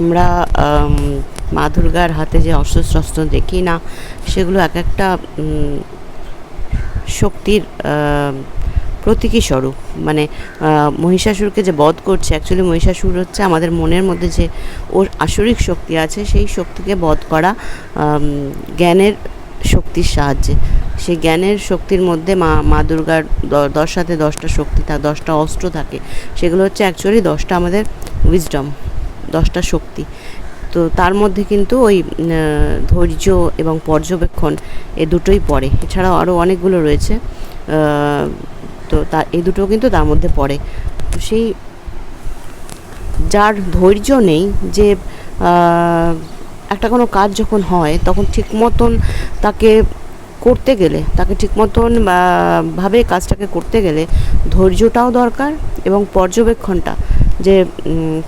আমরা মা দুর্গার হাতে যে অস্ত্র শস্ত্র দেখি না, সেগুলো এক একটা শক্তির প্রতীকী স্বরূপ। মানে মহিষাসুরকে যে বধ করছে অ্যাকচুয়ালি মহিষাসুর হচ্ছে আমাদের মনের মধ্যে যে ওর আসরিক শক্তি আছে, সেই শক্তিকে বধ করা জ্ঞানের শক্তির সাহায্যে। সেই জ্ঞানের শক্তির মধ্যে মা মা দুর্গার দশ হাতে দশটা শক্তি থাকে দশটা অস্ত্র থাকে। সেগুলো হচ্ছে অ্যাকচুয়ালি দশটা আমাদের উইজডম দশটা শক্তি। তো তার মধ্যে কিন্তু ওই ধৈর্য এবং পর্যবেক্ষণ এ দুটোই পড়ে। এছাড়াও আরও অনেকগুলো রয়েছে তো তা, এই দুটো কিন্তু তার মধ্যে পড়ে। সেই যার ধৈর্য নেই যে একটা কোনো কাজ যখন হয়, তখন ঠিক মতন তাকে করতে গেলে, তাকে ঠিক মতন ভাবে কাজটাকে করতে গেলে ধৈর্যটাও দরকার এবং পর্যবেক্ষণটা। যে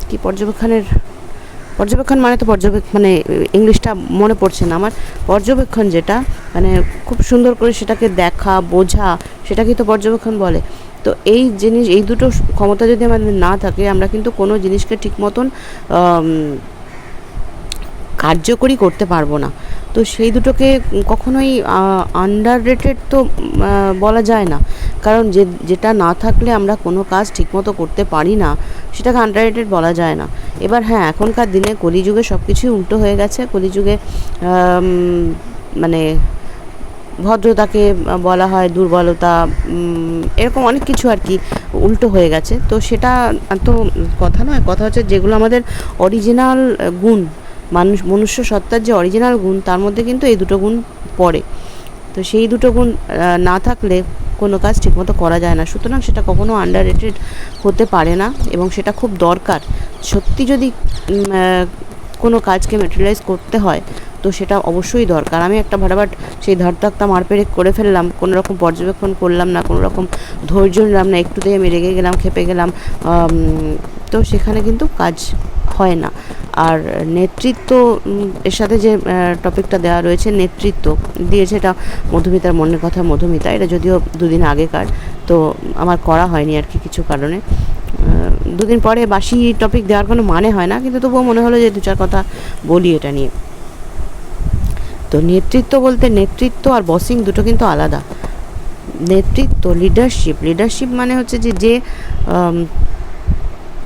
কি পর্যবেক্ষণের, পর্যবেক্ষণ মানে তো পর্যবেক্ষণ মানে ইংলিশটা মনে পড়ছে না আমার। পর্যবেক্ষণ যেটা মানে খুব সুন্দর করে সেটাকে দেখা, বোঝা, সেটাকেই তো পর্যবেক্ষণ বলে। তো এই জিনিস, এই দুটো ক্ষমতা যদি আমাদের না থাকে, আমরা কিন্তু কোনো জিনিসকে ঠিক মতন কার্যকরী করতে পারব না। তো সেই দুটোকে কখনোই আন্ডার রেটেড তো বলা যায় না। কারণ যে, যেটা না থাকলে আমরা কোনো কাজ ঠিকমতো করতে পারি না। সেটাকে আন্ডার রেটেড বলা যায় না। এবার হ্যাঁ এখনকার দিনে কলিযুগে সব কিছুই উল্টো হয়ে গেছে। কলিযুগে মানে ভদ্রতাকে বলা হয়, দুর্বলতা এরকম অনেক কিছু আর কি উল্টো হয়ে গেছে। তো সেটা তো কথা নয়, কথা হচ্ছে যেগুলো আমাদের অরিজিনাল গুণ, মানুষ, মনুষ্য সত্তার যে অরিজিনাল গুণ, তার মধ্যে কিন্তু এই দুটো গুণ পড়ে। তো সেই দুটো গুণ না থাকলে কোনো কাজ ঠিকমতো করা যায় না। সুতরাং সেটা কখনো আন্ডার রেটেড হতে পারে না এবং সেটা খুব দরকার। সত্যি যদি কোনো কাজকে মেটেরিয়ালাইজ করতে হয়, তো সেটা অবশ্যই দরকার। আমি একটা ভাটাভাট সেই ধারতাক্তা মারপেরে করে ফেললাম, কোনো রকম পর্যবেক্ষণ করলাম না, কোনো রকম ধৈর্য নিলাম না, একটুতেই আমি রেগে গেলাম, খেপে গেলাম তো সেখানে কিন্তু কাজ হয় না। আর নেতৃত্ব এর সাথে যে টপিকটা দেওয়া রয়েছে, নেতৃত্ব দিয়েছে এটা মধুমিতার মনের কথা, মধুমিতা, এটা যদিও দুদিন আগেকার, তো আমার করা হয়নি আর কি কিছু কারণে। দুদিন পরে বাসি টপিক দেওয়ার কোনো মানে হয় না, কিন্তু তবুও মনে হলো যে দু চার কথা বলি এটা নিয়ে। তো নেতৃত্ব বলতে নেতৃত্ব আর বসিং দুটো কিন্তু আলাদা। নেতৃত্ব লিডারশিপ লিডারশিপ মানে হচ্ছে যে যে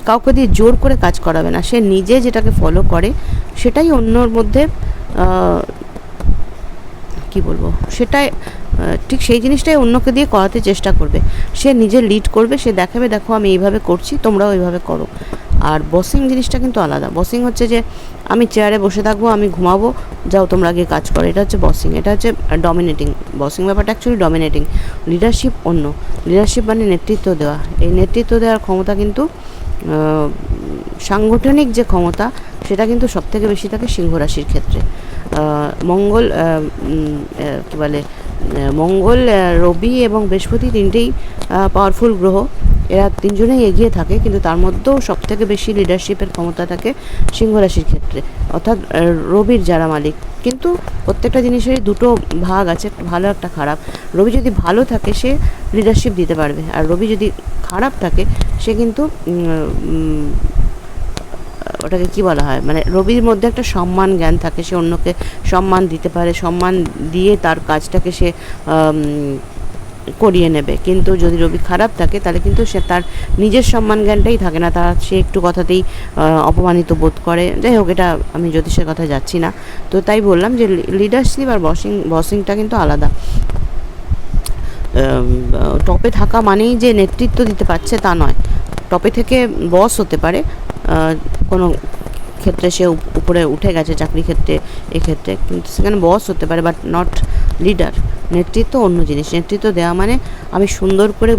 কাউকে দিয়ে জোর করে কাজ করাবে না। সে নিজে যেটাকে ফলো করে, সেটাই অন্যর মধ্যে কি বলব? সেটাই ঠিক সেই জিনিসটাই অন্যকে দিয়ে করাতে চেষ্টা করবে। সে নিজে লিড করবে, সে দেখাবে, দেখো, আমি এইভাবে করছি, তোমরাও এইভাবে করো। আর বসিং জিনিসটা কিন্তু আলাদা। বসিং হচ্ছে যে, আমি চেয়ারে বসে থাকব, আমি ঘুমাবো, যাও, তোমরা আগে কাজ করো। এটা হচ্ছে বসিং এটা হচ্ছে ডমিনেটিং বসিং ব্যাপারটা অ্যাকচুয়ালি ডমিনেটিং লিডারশিপ অন্য। লিডারশিপ মানে নেতৃত্ব দেওয়া। এই নেতৃত্ব দেওয়ার ক্ষমতা কিন্তু সাংগঠনিক যে ক্ষমতা, সেটা কিন্তু সব থেকে বেশি থাকে সিংহ রাশির ক্ষেত্রে। মঙ্গল কী বলে মঙ্গল রবি এবং বৃহস্পতি তিনটেই পাওয়ারফুল গ্রহ। এরা তিনজনেই এগিয়ে থাকে, কিন্তু তার মধ্যেও সব থেকে বেশি লিডারশিপের ক্ষমতা থাকে সিংহ রাশির ক্ষেত্রে, অর্থাৎ রবির যারা মালিক। কিন্তু প্রত্যেকটা জিনিসেরই দুটো ভাগ আছে, ভালো একটা খারাপ। রবি যদি ভালো থাকে, সে লিডারশিপ দিতে পারবে। আর রবি যদি খারাপ থাকে, সে কিন্তু ওটাকে কি বলা হয়? মানে রবির মধ্যে একটা সম্মান জ্ঞান থাকে, সে অন্যকে সম্মান দিতে পারে, সম্মান দিয়ে তার কাজটাকে সে করিয়ে নেবে। কিন্তু যদি রবি খারাপ থাকে, তাহলে কিন্তু সে তার নিজের সম্মান জ্ঞানটাই থাকে না। তার সে একটু কথাতেই অপমানিত বোধ করে। যাই হোক, এটা আমি জ্যোতিষের কথা যাচ্ছি না। তো তাই বললাম যে লিডারশিপ আর বসিং বসিংটা কিন্তু আলাদা। টপে থাকা মানেই যে নেতৃত্ব দিতে পারছে তা নয়। টপে থেকে বস হতে পারে কোনো ক্ষেত্রে সে উপরে উঠে গেছে চাকরি ক্ষেত্রে এক্ষেত্রে কিন্তু সেখানে বস হতে পারে বাট নট লিডার নেতৃত্ব অন্য জিনিস। নেতৃত্ব দেওয়া মানে আমি সুন্দর করে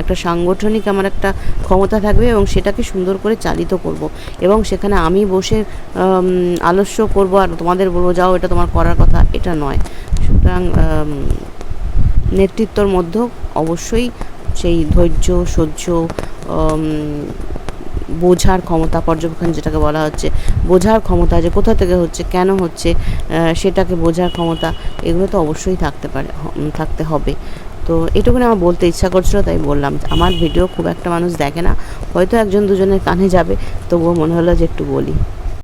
একটা সাংগঠনিক আমার একটা ক্ষমতা থাকবে এবং সেটাকে সুন্দর করে চালিত করব। এবং সেখানে আমি বসে আলস্য করব আর তোমাদের বলব, যাও, এটা তোমার করার কথা। এটা নয়। সুতরাং নেতৃত্বর মধ্যেও অবশ্যই সেই ধৈর্য, সহ্য বোঝার ক্ষমতা পর্যবেক্ষণ যেটাকে বলা হচ্ছে, বোঝার ক্ষমতা যে কোথা থেকে হচ্ছে, কেন হচ্ছে সেটাকে বোঝার ক্ষমতা, এগুলো তো অবশ্যই থাকতে পারে থাকতে হবে। তো এটুকুনি আমার বলতে ইচ্ছা করছিল, তাই বললাম আমার ভিডিও খুব একটা মানুষ দেখে না, হয়তো একজন দুজনের কানে যাবে, তবুও মনে হলো যে একটু বলি।